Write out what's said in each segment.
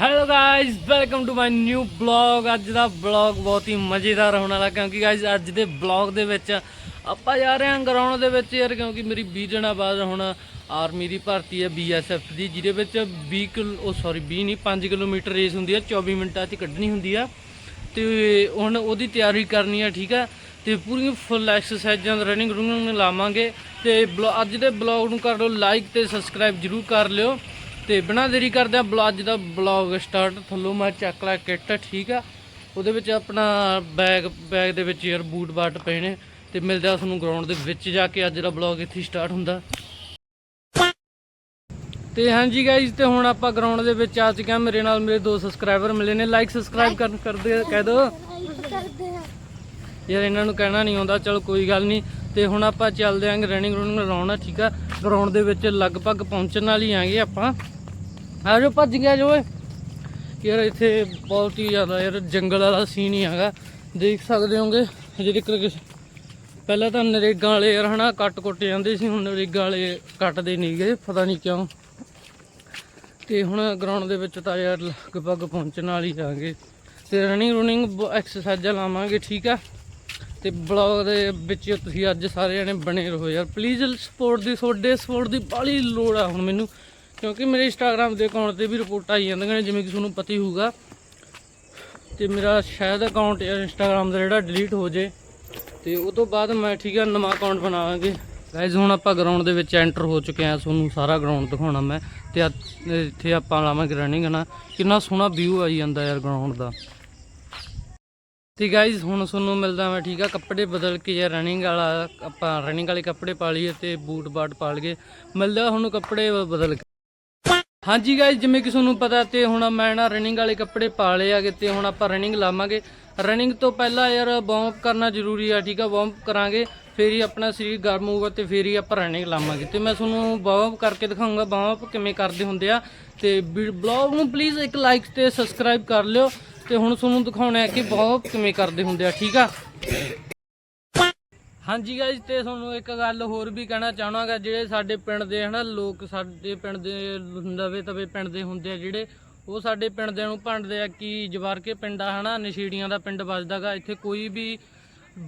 Hello guys welcome to my new blog ਅੱਜ ਦਾ blog ਬਹੁਤ ਹੀ ਮਜ਼ੇਦਾਰ ਹੋਣ ਵਾਲਾ, ਕਿਉਂਕਿ ਗਾਇਸ ਅੱਜ ਦੇ ਬਲੌਗ ਦੇ ਵਿੱਚ ਆਪਾਂ ਜਾ ਰਹੇ ਹਾਂ ਗਰਾਊਂਡ ਦੇ ਵਿੱਚ ਯਾਰ, ਕਿਉਂਕਿ ਮੇਰੀ 20 ਦਿਨਾਂ ਬਾਅਦ ਹੁਣ ਆਰਮੀ ਦੀ ਭਰਤੀ ਹੈ ਬੀਐਸਐਫ ਦੀ, ਜਿਹਦੇ ਵਿੱਚ 20 ਕਿਲੋ, ਉਹ ਸੌਰੀ 20 ਨਹੀਂ 5 ਕਿਲੋਮੀਟਰ ਰੇਸ ਹੁੰਦੀ ਹੈ 24 ਮਿੰਟਾਂ 'ਚ ਕੱਢਣੀ ਹੁੰਦੀ ਆ। ਤੇ ਹੁਣ ਉਹਦੀ ਤਿਆਰੀ ਕਰਨੀ ਆ, ਠੀਕ ਆ? ਤੇ ਪੂਰੀਆਂ ਫੁੱਲ ਐਕਸਰਸਾਈਜ਼ਾਂ ਰਨਿੰਗ ਰੂਨਿੰਗ ਲਾਵਾਂਗੇ। ਤੇ ਬਲੌ- ਅੱਜ ਦੇ ਬਲੌਗ ਨੂੰ ਕਰ ਲਓ ਲਾਈਕ ਤੇ ਸਬਸਕ੍ਰਾਈਬ ਜਰੂਰ ਕਰ ਲਿਓ। ਤੇ ਬਿਨਾਂ ਦੇਰੀ ਕਰਦੇ ਆ ਬਲੌਗ ਅੱਜ ਦਾ ਬਲੌਗ ਸਟਾਰਟ, ਥੱਲੋਂ ਮੈਂ ਚੱਕ ਲਿਆ ਕਿੱਟ, ਠੀਕ ਆ। ਉਹਦੇ ਵਿੱਚ ਆਪਣਾ ਬੈਗ ਬੈਗ ਦੇ ਵਿੱਚ ਯਾਰ ਬੂਟ ਬਾਟ ਪਏ ਨੇ ਤੇ ਮਿਲਦੇ ਆ ਤੁਹਾਨੂੰ ਗਰਾਊਂਡ ਦੇ ਵਿੱਚ ਜਾ ਕੇ, ਅੱਜ ਦਾ ਬਲੌਗ ਇੱਥੇ ਸਟਾਰਟ ਹੁੰਦਾ। ਤੇ ਹਾਂਜੀ ਗਾਇਜ਼ ਤੇ ਹੁਣ ਆਪਾਂ ਗਰਾਊਂਡ ਦੇ ਵਿੱਚ ਆ ਚੁੱਕੇ ਹਾਂ ਮੇਰੇ ਨਾਲ ਮੇਰੇ ਦੋ ਸਬਸਕ੍ਰਾਈਬਰ ਮਿਲੇ ਨੇ। ਲਾਈਕ ਸਬਸਕ੍ਰਾਈਬ ਕਰ ਕਰਦੇ ਕਹਿ ਦੋ। ਯਾਰ ਇਹਨਾਂ ਨੂੰ ਕਹਿਣਾ ਨਹੀਂ ਆਉਂਦਾ, ਚਲੋ ਕੋਈ ਗੱਲ ਨਹੀਂ। ਤੇ ਹੁਣ ਆਪਾਂ ਚੱਲਦੇ ਆਂਗੇ ਰਨਿੰਗ ਰੂਨਿੰਗ ਲਾਉਣਾ ਠੀਕ ਆ। ਗਰਾਊਂਡ ਦੇ ਵਿੱਚ ਲਗਭਗ ਪਹੁੰਚਣ ਵਾਲੀ ਆਂਗੇ ਆਪਾਂ। ਆ ਜਾਓ ਭੱਜ ਗਿਆ ਜੋ ਓਏ। ਯਾਰ ਇੱਥੇ ਬਹੁਤ ਹੀ ਜ਼ਿਆਦਾ ਯਾਰ ਜੰਗਲ ਵਾਲਾ ਸੀਨ ਹੀ ਹੈਗਾ। ਦੇਖ ਸਕਦੇ ਹੋਗੇ ਜਿਹੜੇ ਕਿ ਪਹਿਲਾਂ ਤਾਂ ਨਰੇਗਾ ਵਾਲੇ ਯਾਰ ਹਨਾ ਕੱਟ ਕੁੱਟ ਜਾਂਦੇ ਸੀ, ਹੁਣ ਨਰੇਗਾ ਵਾਲੇ ਕੱਟਦੇ ਨਹੀਂ ਗਏ, ਪਤਾ ਨਹੀਂ ਕਿਉਂ। ਤੇ ਹੁਣ ਗਰਾਊਂਡ ਦੇ ਵਿੱਚ ਤਾਂ ਯਾਰ ਲਗਭਗ ਪਹੁੰਚਣ ਵਾਲੀ ਆਂਗੇ ਤੇ ਰਨਿੰਗ ਰੂਨਿੰਗ ਐਕਸਰਸਾਈਜ਼ਾਂ ਲਾਵਾਂਗੇ, ਠੀਕ ਆ? ਤੇ ਬਲੌਗ ਦੇ ਵਿੱਚ ਤੁਸੀਂ ਅੱਜ ਸਾਰੇ ਜਣੇ ਬਣੇ ਰਹੋ ਯਾਰ। ਪਲੀਜ਼ ਸਪੋਰਟ ਦੀ, ਤੁਹਾਡੇ ਸਪੋਰਟ ਦੀ ਬਾਲੀ ਲੋੜ ਆ ਹੁਣ ਮੈਨੂੰ। ਕਿਉਂਕਿ ਮੇਰੇ ਇੰਸਟਾਗ੍ਰam ਦੇ ਅਕਾਊਂਟ ਤੇ ਵੀ ਰਿਪੋਰਟ ਆਈ ਜਾਂਦੀਆਂ ਨੇ, ਜਿਵੇਂ ਕਿ ਤੁਹਾਨੂੰ ਪਤਾ ਹੀ ਹੋਊਗਾ। ਤੇ ਮੇਰਾ ਸ਼ਾਇਦ ਅਕਾਊਂਟ ਇੰਸਟਾਗ੍ਰam ਦਾ ਜਿਹੜਾ ਡਿਲੀਟ ਹੋ ਜੇ। ਤੇ ਉਹ ਤੋਂ ਬਾਅਦ ਮੈਂ ਠੀਕ ਆ, ਨਵਾਂ ਅਕਾਊਂਟ ਬਣਾਵਾਂਗੇ। ਗਾਇਜ਼ ਹੁਣ ਆਪਾਂ ਗਰਾਊਂਡ ਦੇ ਵਿੱਚ ਐਂਟਰ ਹੋ ਚੁੱਕੇ ਆ, ਤੁਹਾਨੂੰ ਸਾਰਾ ਗਰਾਊਂਡ ਦਿਖਾਉਣਾ ਮੈਂ। ਤੇ ਇੱਥੇ ਆਪਾਂ ਲਾਵਾਂਗੇ ਰਨਿੰਗ ਨਾ ਕਿੰਨਾ ਸੋਹਣਾ ਵਿਊ ਆਈ ਜਾਂਦਾ ਯਾਰ ਗਰਾਊਂਡ ਦਾ। ਤੇ ਗਾਇਜ਼ ਹੁਣ ਤੁਹਾਨੂੰ ਮਿਲਦਾ ਮੈਂ ਠੀਕ ਆ, ਕੱਪੜੇ ਬਦਲ ਕੇ ਜਾਂ ਰਨਿੰਗ ਵਾਲਾ, ਆਪਾਂ ਰਨਿੰਗ ਵਾਲੇ ਕੱਪੜੇ ਪਾ ਲਈਏ ਤੇ ਬੂਟ ਬਾਟ ਪਾ ਲਈਏ। ਮਿਲਦਾ ਹੁਣ ਕੱਪੜੇ ਬਦਲ ਕੇ। ਹਾਂਜੀ ਗਾਇਜ਼ ਜਿਵੇਂ ਕਿ ਤੁਹਾਨੂੰ ਪਤਾ ਤੇ ਹੁਣ ਮੈਂ ਨਾ ਰਨਿੰਗ ਵਾਲੇ ਕੱਪੜੇ ਪਾ ਲਏ ਆਗੇ ਤੇ ਹੁਣ ਆਪਾਂ ਰਨਿੰਗ ਲਾਵਾਂਗੇ। ਰਨਿੰਗ ਤੋਂ ਪਹਿਲਾਂ ਯਾਰ ਵਾਰਮ ਅਪ ਕਰਨਾ ਜ਼ਰੂਰੀ ਆ, ਠੀਕ ਆ? ਵਾਰਮ ਅਪ ਕਰਾਂਗੇ, ਫੇਰ ਹੀ ਆਪਣਾ ਸਰੀਰ ਗਰਮ ਹੋਊਗਾ ਤੇ ਫੇਰ ਹੀ ਆਪਾਂ ਰਨਿੰਗ ਲਾਵਾਂਗੇ। ਤੇ ਮੈਂ ਤੁਹਾਨੂੰ ਵਾਰਮ ਅਪ ਕਰਕੇ ਦਿਖਾਉਂਗਾ ਵਾਰਮ ਅਪ ਕਿਵੇਂ ਕਰਦੇ ਹੁੰਦੇ ਆ। ਤੇ ਬਲੌਗ ਨੂੰ ਪਲੀਜ਼ ਇੱਕ ਲਾਈਕ ਤੇ ਸਬਸਕ੍ਰਾਈਬ ਕਰ ਲਿਓ। ਤੇ ਹੁਣ ਤੁਹਾਨੂੰ ਦਿਖਾਉਣਾ ਹੈ ਕਿ ਵਾਰਮ ਅਪ ਕਿਵੇਂ ਕਰਦੇ ਹੁੰਦੇ ਆ, ਠੀਕ ਆ? ਹਾਂਜੀ ਗਾਇਜ਼ ਤੇ ਤੁਹਾਨੂੰ ਇੱਕ ਗੱਲ ਹੋਰ ਵੀ ਕਹਿਣਾ ਚਾਹਣਾਗਾ ਜਿਹੜੇ ਸਾਡੇ ਪਿੰਡ ਦੇ ਹਨਾ, ਲੋਕ ਸਾਡੇ ਪਿੰਡ ਦੇ ਨਵੇਂ ਤਵੇ ਪਿੰਡ ਦੇ ਹੁੰਦੇ ਆ ਜਿਹੜੇ, ਉਹ ਸਾਡੇ ਪਿੰਡ ਦੇ ਨੂੰ ਭੰਡਦੇ ਆ ਕਿ ਜਵਾਰਕੇ ਪਿੰਡ ਆ ਹਨਾ, ਨਸ਼ੀੜੀਆਂ ਦਾ ਪਿੰਡ ਵੱਜਦਾਗਾ ਇੱਥੇ ਕੋਈ ਵੀ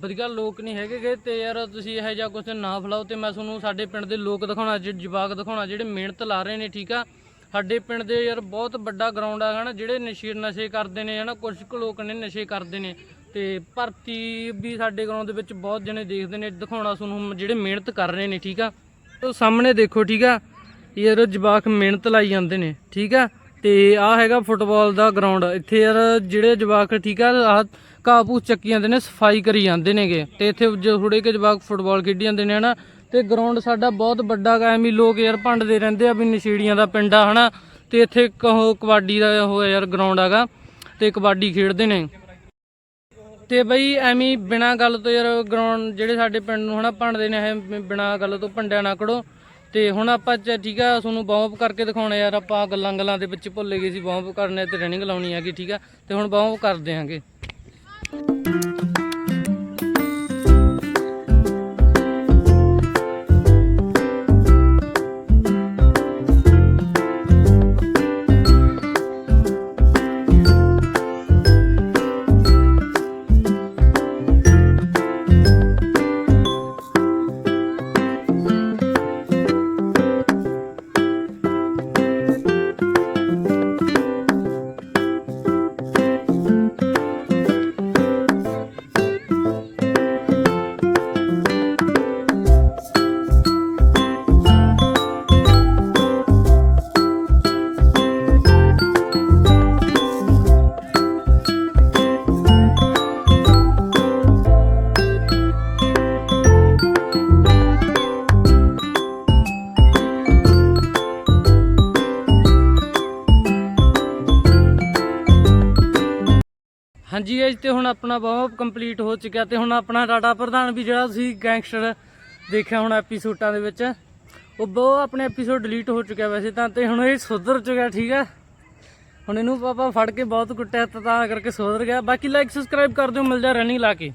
ਵਧੀਆ ਲੋਕ ਨਹੀਂ ਹੈਗੇਗੇ ਤੇ ਯਾਰ ਤੁਸੀਂ ਇਹੋ ਜਿਹਾ ਕੁਝ ਨਾ ਫਲਾਓ ਤੇ ਮੈਂ ਤੁਹਾਨੂੰ ਸਾਡੇ ਪਿੰਡ ਦੇ ਲੋਕ ਦਿਖਾਉਣਾ, ਜਿਹੜੇ ਜਵਾਕ ਦਿਖਾਉਣਾ, ਜਿਹੜੇ ਮਿਹਨਤ ਲਾ ਰਹੇ ਨੇ, ਠੀਕ ਆ? ਸਾਡੇ ਪਿੰਡ ਦੇ ਯਾਰ ਬਹੁਤ ਵੱਡਾ ਗਰਾਊਂਡ ਆ ਹਨਾ, ਜਿਹੜੇ ਨਸ਼ੇ ਨਸ਼ੇ ਕਰਦੇ ਨੇ ਹਨਾ ਕੁਝ ਕੁ ਲੋਕ ਨੇ ਨਸ਼ੇ ਕਰਦੇ ਨੇ। ਤੇ ਭਰਤੀ ਵੀ ਸਾਡੇ ਗਰਾਊਂਡ ਦੇ ਵਿੱਚ ਬਹੁਤ ਜਣੇ ਦੇਖਦੇ ਨੇ, ਦਿਖਾਉਣਾ ਤੁਹਾਨੂੰ ਜਿਹੜੇ ਮਿਹਨਤ ਕਰ ਰਹੇ ਨੇ, ਠੀਕ ਆ? ਉਹ ਸਾਹਮਣੇ ਦੇਖੋ, ਠੀਕ ਆ? ਯਾਰ ਜਵਾਕ ਮਿਹਨਤ ਲਾਈ ਜਾਂਦੇ ਨੇ, ਠੀਕ ਆ? ਤੇ ਆ ਹੈਗਾ ਫੁੱਟਬਾਲ ਦਾ ਗਰਾਊਂਡ, ਇੱਥੇ ਯਾਰ ਜਿਹੜੇ ਜਵਾਕ, ਠੀਕ ਆ? ਆਹ ਘਾਹ ਪੂਸ ਚੱਕੀ ਜਾਂਦੇ ਨੇ, ਸਫ਼ਾਈ ਕਰੀ ਜਾਂਦੇ ਨੇਗੇ। ਤੇ ਇੱਥੇ ਥੋੜੇ ਕੇ ਜਵਾਕ ਫੁੱਟਬਾਲ ਖੇਡੀ ਜਾਂਦੇ ਨੇ, ਹਨਾ? ਤੇ ਗਰਾਊਂਡ ਸਾਡਾ ਬਹੁਤ ਵੱਡਾ ਗਾ, ਐਵੇਂ ਲੋਕ ਯਾਰ ਭੰਡਦੇ ਰਹਿੰਦੇ ਆ ਵੀ ਨਸ਼ੀੜੀਆਂ ਦਾ ਪਿੰਡ ਆ, ਹਨਾ? ਤੇ ਇੱਥੇ ਕਹੋ ਕਬੱਡੀ ਦਾ ਉਹ ਯਾਰ ਗਰਾਊਂਡ ਹੈਗਾ, ਤੇ ਕਬੱਡੀ ਖੇਡਦੇ ਨੇ। ਤੇ ਬਈ ਐਵੇਂ ਬਿਨਾ ਗੱਲ ਤੋਂ ਯਾਰ ਗਰਾਊਂਡ ਜਿਹੜੇ ਸਾਡੇ ਪਿੰਡ ਨੂੰ ਹਨਾ ਭੰਡਦੇ ਨੇ ਇਹ ਬਿਨਾ ਗੱਲ ਤੋਂ ਭੰਡਿਆ ਨਾ ਕਰੋ। ਤੇ ਹੁਣ ਆਪਾਂ ਠੀਕ ਆ, ਤੁਹਾਨੂੰ ਵਾਰਮ ਕਰਕੇ ਦਿਖਾਉਣਾ ਯਾਰ, ਆਪਾਂ ਗੱਲਾਂ ਗੱਲਾਂ ਦੇ ਵਿੱਚ ਭੁੱਲੇ ਗਏ ਸੀ ਵਾਰਮ ਕਰਨੇ ਤੇ ਰਨਿੰਗ ਲਾਉਣੀ ਹੈਗੀ, ਠੀਕ ਆ। ਤੇ ਹੁਣ ਵਾਰਮ ਅਪ ਕਰਦੇ ਹਾਂਜੀ ਗਾਇਜ਼ ਤੇ ਹੁਣ ਆਪਣਾ ਵਾਰਮ ਕੰਪਲੀਟ ਹੋ ਚੁੱਕਿਆ ਤੇ ਹੁਣ ਆਪਣਾ ਡਾਟਾ ਪ੍ਰਧਾਨ ਵੀ ਜਿਹੜਾ ਤੁਸੀਂ ਗੈਂਗਸਟਰ ਦੇਖਿਆ ਹੁਣ ਐਪੀਸੋਡਾਂ ਦੇ ਵਿੱਚ, ਉਹ ਬਹੁਤ ਆਪਣੇ ਐਪੀਸੋਡ ਡਿਲੀਟ ਹੋ ਚੁੱਕਿਆ ਵੈਸੇ ਤਾਂ ਤੇ ਹੁਣ ਇਹ ਸੁਧਰ ਚੁੱਕਿਆ, ਠੀਕ ਹੈ? ਹੁਣ ਇਹਨੂੰ ਪਾਪਾ ਫੜ ਕੇ ਬਹੁਤ ਕੁੱਟਿਆ ਤਾਂ ਤਾਂ ਕਰਕੇ ਸੁਧਰ ਗਿਆ। ਬਾਕੀ ਲਾਈਕ ਸਬਸਕ੍ਰਾਈਬ ਕਰ ਦਿਓ, ਮਿਲ ਜਾ ਰਨਿੰਗ ਲਾ ਕੇ।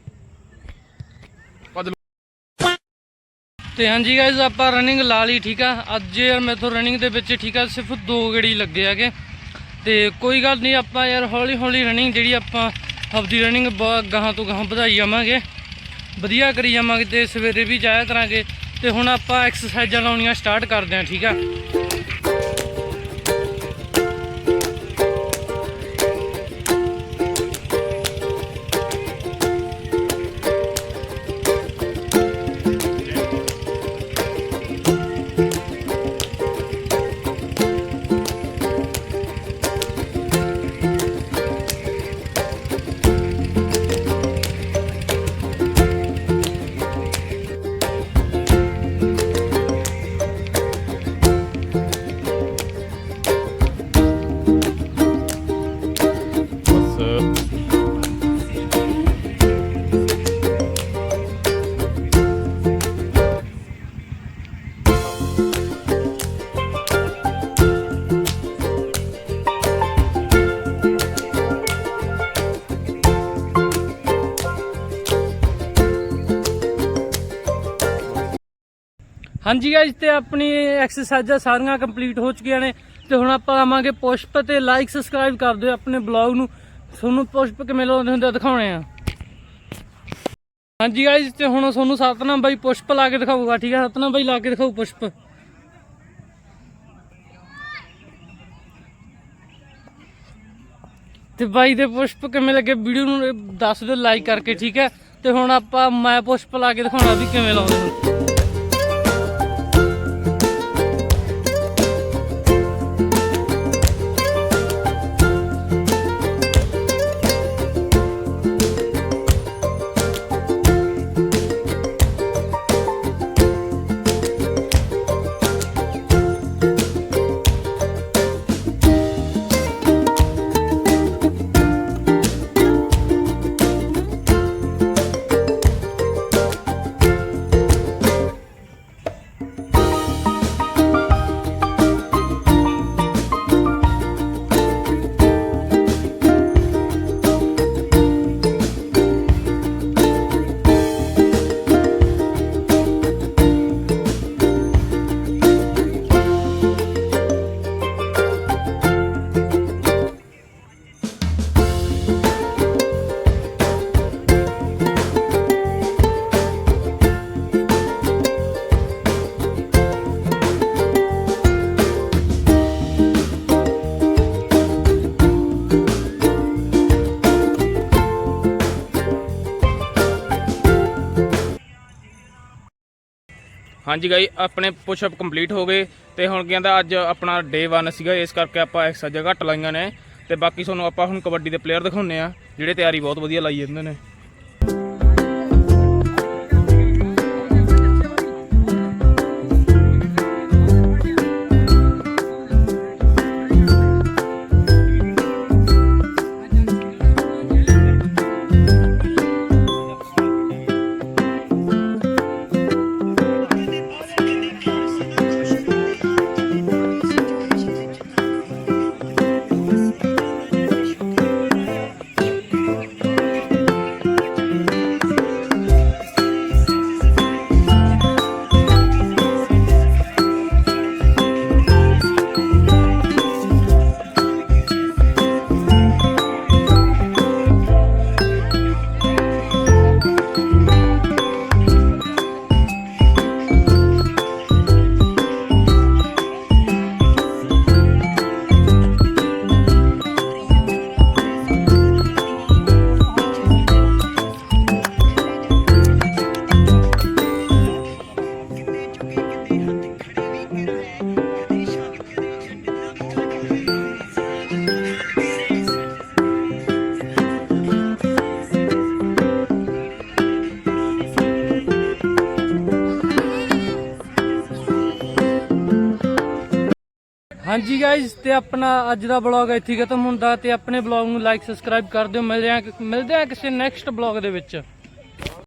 ਤੇ ਹਾਂਜੀ ਗਾਇਜ਼ ਆਪਾਂ ਰਨਿੰਗ ਲਾ ਲਈ, ਠੀਕ ਆ? ਅੱਜ ਯਾਰ ਮੈਥੋਂ ਰਨਿੰਗ ਦੇ ਵਿੱਚ, ਠੀਕ ਆ, ਸਿਰਫ ਦੋ ਗੇੜੀ ਲੱਗੇ ਹੈਗੇ। ਤੇ ਕੋਈ ਗੱਲ ਨਹੀਂ, ਆਪਾਂ ਯਾਰ ਹੌਲੀ ਹੌਲੀ ਰਨਿੰਗ ਜਿਹੜੀ ਆਪਾਂ ਆਪਦੀ ਰਨਿੰਗ ਗਾਹਾਂ ਤੋਂ ਗਾਹਾਂ ਵਧਾਈ ਜਾਵਾਂਗੇ। ਵਧੀਆ ਕਰੀ ਜਾਵਾਂਗੇ ਤੇ ਸਵੇਰੇ ਵੀ ਜਾਇਆ ਕਰਾਂਗੇ। ਤੇ ਹੁਣ ਆਪਾਂ ਐਕਸਰਸਾਈਜ਼ਾਂ ਲਾਉਣੀਆਂ ਸਟਾਰਟ ਕਰਦੇ ਹਾਂ, ਠੀਕ ਆ? ਹਾਂਜੀ ਗਾਇਸ ਤੇ ਆਪਣੀ ਐਕਸਰਸਾਈਜ਼ਾਂ ਸਾਰੀਆਂ ਕੰਪਲੀਟ ਹੋ ਚੁੱਕੀਆਂ ਨੇ। ਤੇ ਹੁਣ ਆਪਾਂ ਆਵਾਂਗੇ ਪੁਸ਼ਪ ਤੇ ਲਾਈਕ ਸਬਸਕ੍ਰਾਈਬ ਕਰ ਦਿਓ ਆਪਣੇ ਬਲੌਗ ਨੂੰ। ਤੁਹਾਨੂੰ ਪੁਸ਼ਪ ਕਿਵੇਂ ਲਾਉਂਦੇ ਹੁੰਦੇ ਆ ਦਿਖਾਉਣੇ ਆ। ਹਾਂਜੀ ਗਾਇਸ ਤੇ ਹੁਣ ਤੁਹਾਨੂੰ ਸਤਨਾਮ ਬਾਈ ਪੁਸ਼ਪ ਲਾ ਕੇ ਦਿਖਾਊਗਾ, ਠੀਕ ਹੈ ਸਤਨਾਮ ਬਾਈ ਲਾ ਕੇ ਦਿਖਾਊ ਪੁਸ਼ਪ। ਤੇ ਬਾਈ ਦੇ ਪੁਸ਼ਪ ਕਿਵੇਂ ਲੱਗੇ ਵੀਡੀਓ ਨੂੰ ਦੱਸ ਦਿਓ ਲਾਈਕ ਕਰਕੇ, ਠੀਕ ਹੈ ਤੇ ਹੁਣ ਆਪਾਂ ਮੈਂ ਪੁਸ਼ਪ ਲਾ ਕੇ ਦਿਖਾਉਣਾ ਵੀ ਕਿਵੇਂ ਲਾਉਂਦੇ ਹਾਂਜੀ ਗਾਈ, ਆਪਣੇ ਪੁਸ਼ਅਪ ਕੰਪਲੀਟ ਹੋ ਗਏ ਤੇ ਹੁਣ ਕਹਿੰਦਾ, ਅੱਜ ਆਪਣਾ ਡੇ 1 ਸੀਗਾ, ਇਸ ਕਰਕੇ ਆਪਾਂ ਐਕਸਰਸਾਈਜ਼ਾਂ ਘੱਟ ਲਾਈਆਂ ਨੇ। ਤੇ ਬਾਕੀ ਤੁਹਾਨੂੰ ਆਪਾਂ ਹੁਣ ਕਬੱਡੀ ਦੇ ਪਲੇਅਰ ਦਿਖਾਉਂਦੇ ਆ ਜਿਹੜੇ ਤਿਆਰੀ ਬਹੁਤ ਵਧੀਆ ਲਾਈ ਜਾਂਦੇ ਨੇ। ਹਾਂਜੀ ਗਾਇਜ਼ ਤੇ ਆਪਣਾ ਅੱਜ ਦਾ ਬਲੌਗ ਇੱਥੇ ਖਤਮ ਹੁੰਦਾ ਤੇ ਆਪਣੇ ਬਲੌਗ ਨੂੰ ਲਾਈਕ ਸਬਸਕ੍ਰਾਈਬ ਕਰ ਦਿਓ। ਮਿਲਦੇ ਆ ਮਿਲਦੇ ਆ ਕਿਸੇ ਨੈਕਸਟ ਬਲੌਗ ਦੇ ਵਿੱਚ।